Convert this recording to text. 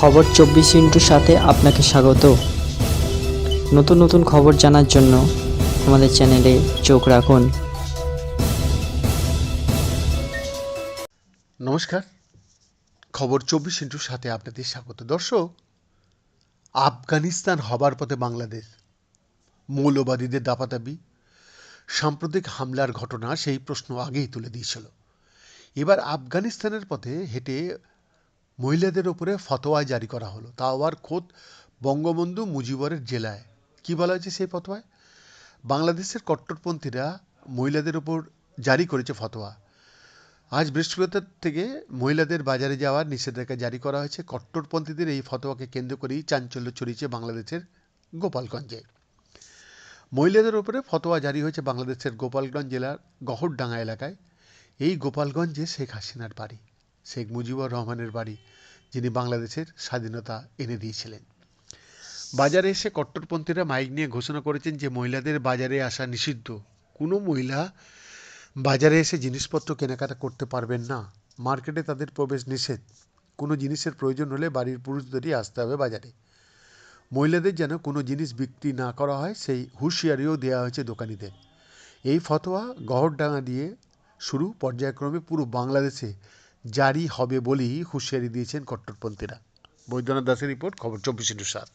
খবর চব্বিশ ইন্টুর সাথে আপনাকে স্বাগত। নতুন নতুন খবর জানার জন্য আমাদের চ্যানেলে চোখ রাখুন। নমস্কার। খবর চব্বিশ ইন্টুর সাথে আপনাদের স্বাগত। দর্শক, আফগানিস্তান হবার পথে বাংলাদেশ। মৌলবাদীদের দাপাদাবি সাম্প্রতিক হামলার ঘটনা সেই প্রশ্ন আগেই তুলে দিয়েছিল। এবার আফগানিস্তানের পথে হেঁটে মহিলাদের ওপরে ফতোয়া জারি করা হলো। তা আবার খোদ বঙ্গবন্ধু মুজিবরের জেলায়। কি বলা হয়েছে সেই ফতোয়ায়? বাংলাদেশের কট্টরপন্থীরা মহিলাদের ওপর জারি করেছে ফতোয়া। আজ বৃহস্পতিবার থেকে মহিলাদের বাজারে যাওয়ার নিষেধাজ্ঞা জারি করা হয়েছে। কট্টরপন্থীদের এই ফতোয়াকে কেন্দ্র করেই চাঞ্চল্য ছড়িয়েছে বাংলাদেশের গোপালগঞ্জে। মহিলাদের উপরে ফতোয়া জারি হয়েছে বাংলাদেশের গোপালগঞ্জ জেলার গহরডাঙ্গা এলাকায়। এই গোপালগঞ্জে শেখ হাসিনার বাড়ি। শেখ মুজিবুর রহমানের বাড়ি, যিনি বাংলাদেশের স্বাধীনতা এনে দিয়েছিলেন। বাজারে এসে কট্টরপন্থীরা মাইক নিয়ে ঘোষণা করেছেন যে মহিলাদের বাজারে আসা নিষিদ্ধ। কোনো মহিলা বাজারে এসে জিনিসপত্র কেনাকাটা করতে পারবেন না। মার্কেটে তাদের প্রবেশ নিষেধ। কোনো জিনিসের প্রয়োজন হলে বাড়ির পুরুষদেরই আসতে হবে বাজারে। মহিলাদের যেন কোনো জিনিস বিক্রি না করা হয়, সেই হুঁশিয়ারিও দেওয়া হয়েছে দোকানিদের। এই ফতোয়া গহরডাঙ্গা দিয়ে শুরু। পর্যায়ক্রমে পুরো বাংলাদেশে জারি হবে বলেই হুঁশিয়ারি দিয়েছেন কট্টরপন্থীরা। বৈদ্যনাথ দাসের রিপোর্ট খবর চব্বিশ ইন্টু সাত